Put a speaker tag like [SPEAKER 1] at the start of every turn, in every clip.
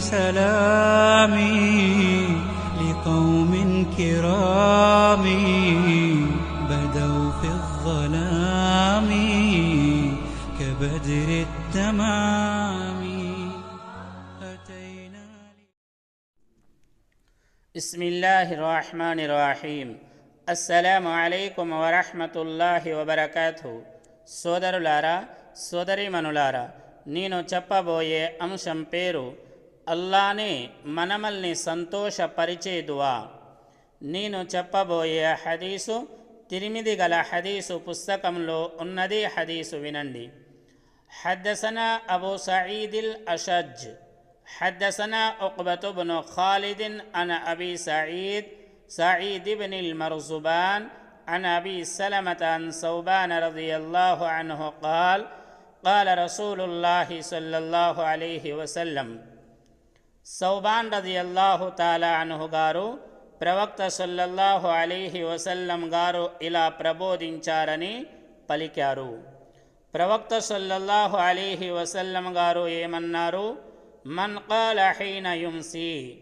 [SPEAKER 1] سلامي لقوم كرام بدوا في الظلام كبدر التمام أتينا
[SPEAKER 2] بسم الله الرحمن الرحيم అస్సలాము అలైకుం వరహమతుల్లాహి వబర్కాతు సోదరులారా సోదరిమనులారా నేను చెప్పబోయే అంశం పేరు అల్లానే మనమల్ని సంతోషపరిచే దువా నేను చెప్పబోయే హదీసు తిరిమిది గల హదీసు పుస్తకంలో ఉన్నది హదీసు వినండి حدثنا أبو سعيد الأشج حدثنا عقبة بن خالد عن أبي سعيد سعيد بن المرزبان عن أبي سلمة عن ثوبان رضي الله عنه قال قال رسول الله صلى الله عليه وسلم సౌబాన్ రదియల్లాహు తాలా అనుహు గారు ప్రవక్త సల్లల్లాహు అలీహి వసల్లం గారు ఇలా ప్రబోధించారని పలికారు. ప్రవక్త సల్లల్లాహు అలీహి వసల్లం గారు ఏమన్నారు? మన్ హీన యుంసి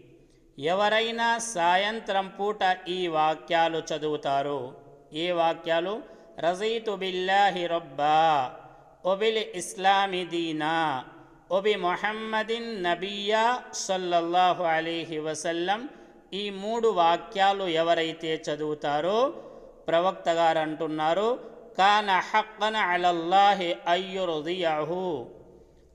[SPEAKER 2] ఎవరైనా సాయంత్రం పూట ఈ వాక్యాలు చదువుతారు. ఏ వాక్యాలు? రజీతు బిల్లాహి రొబ్బా ఒబిల్ ఇస్లామి దీనా. మొహమ్మదిన్ నబియా సల్లల్లాహు అలీహి వసల్లం ఈ మూడు వాక్యాలు ఎవరైతే చదువుతారో ప్రవక్త గారు అంటున్నారు కాన హక్కన అలల్లాహి అయ్యురుదియాహు.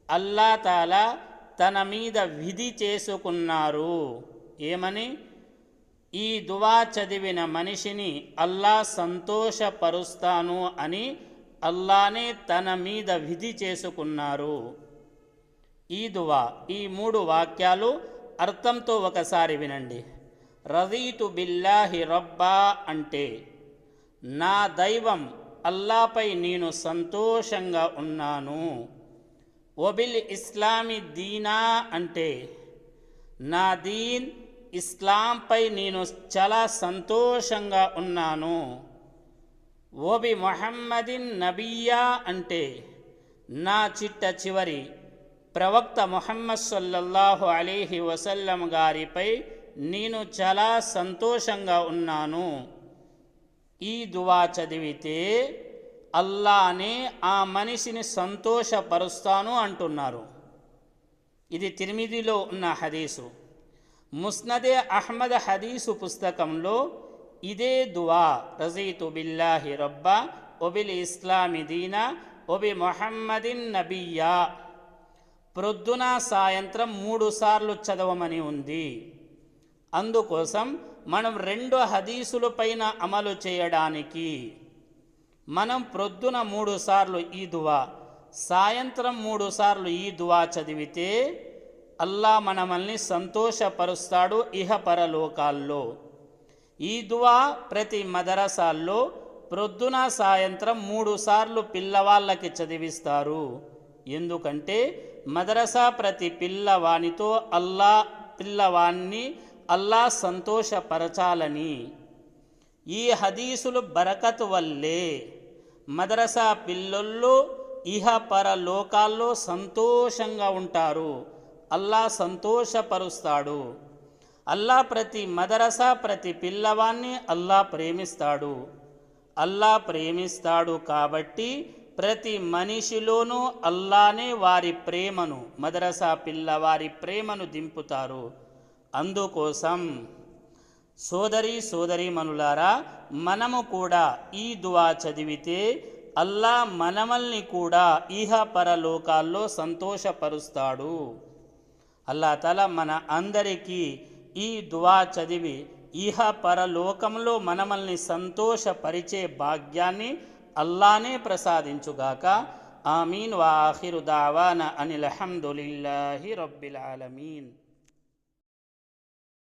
[SPEAKER 2] అల్లా తాలా తన మీద విధి చేసుకున్నారు. ఏమని? ఈ దువా చదివిన మనిషిని అల్లా సంతోషపరుస్తాను అని అల్లానే తన మీద విధి చేసుకున్నారు. ఈ దువా ఈ మూడు వాక్యాలు అర్థంతో ఒకసారి వినండి. రజీతు బిల్లాహి రబ్బా అంటే నా దైవం అల్లాపై నేను సంతోషంగా ఉన్నాను. ఒబిల్ ఇస్లామి దీనా అంటే నా దీన్ ఇస్లాంపై నేను చాలా సంతోషంగా ఉన్నాను. ఓబి మొహమ్మదిన్ నబియా అంటే నా చిట్ట చివరి ప్రవక్త మొహమ్మద్ సల్లల్లాహు అలీహి వసల్లం గారిపై నేను చాలా సంతోషంగా ఉన్నాను. ఈ దువా చదివితే అల్లానే ఆ మనిషిని సంతోషపరుస్తాను అంటున్నారు. ఇది తిరిమిదిలో ఉన్న హదీసు. ముస్నదే అహ్మద్ హదీసు పుస్తకంలో ఇదే దువా. రజీతు బిల్లాహి రబ్బా ఒబిల్ ఇస్లామి దీనా ఒబి మొహమ్మదిన్ నబియా ప్రొద్దున సాయంత్రం మూడు సార్లు చదవమని ఉంది. అందుకోసం మనం రెండు హదీసుల పైన అమలు చేయడానికి మనం ప్రొద్దున మూడు సార్లు ఈ దువా సాయంత్రం మూడు సార్లు ఈ దువా చదివితే అల్లా మనమల్ని సంతోషపరుస్తాడు ఇహ పరలోకాల్లో. ఈ దువా ప్రతి మదరసాల్లో ప్రొద్దున సాయంత్రం మూడు సార్లు పిల్లవాళ్ళకి చదివిస్తారు. ఎందుకంటే మదరసా ప్రతి పిల్లవానితో అల్లా పిల్లవాన్ని అల్లా సంతోషపరచాలని. ఈ హదీసులు బరకత్ వల్లే మదరసా పిల్లల్లో ఇహ పరలోకాల్లో సంతోషంగా ఉంటారు. అల్లా సంతోషపరుస్తాడు. అల్లా ప్రతి మదరసా ప్రతి పిల్లవాన్ని అల్లా ప్రేమిస్తాడు. అల్లా ప్రేమిస్తాడు కాబట్టి ప్రతి మనిషిలోనూ అల్లానే వారి ప్రేమను మదరసా పిల్లవారి ప్రేమను దింపుతారు. అందుకోసం సోదరి మనులారా మనము కూడా ఈ దువా చదివితే అల్లా మనమల్ని కూడా ఇహ పరలోకాల్లో సంతోషపరుస్తాడు. అల్లా తల మన అందరికీ ఈ దువా చదివి ఇహ పరలోకంలో మనమల్ని సంతోషపరిచే భాగ్యాన్ని అల్లానే ప్రసాదించుగాక. ఆమీన్. వాహిరు దావాన అనిల్ అహమ్దుల్లాహి రబ్బిల్ ఆలమీన్.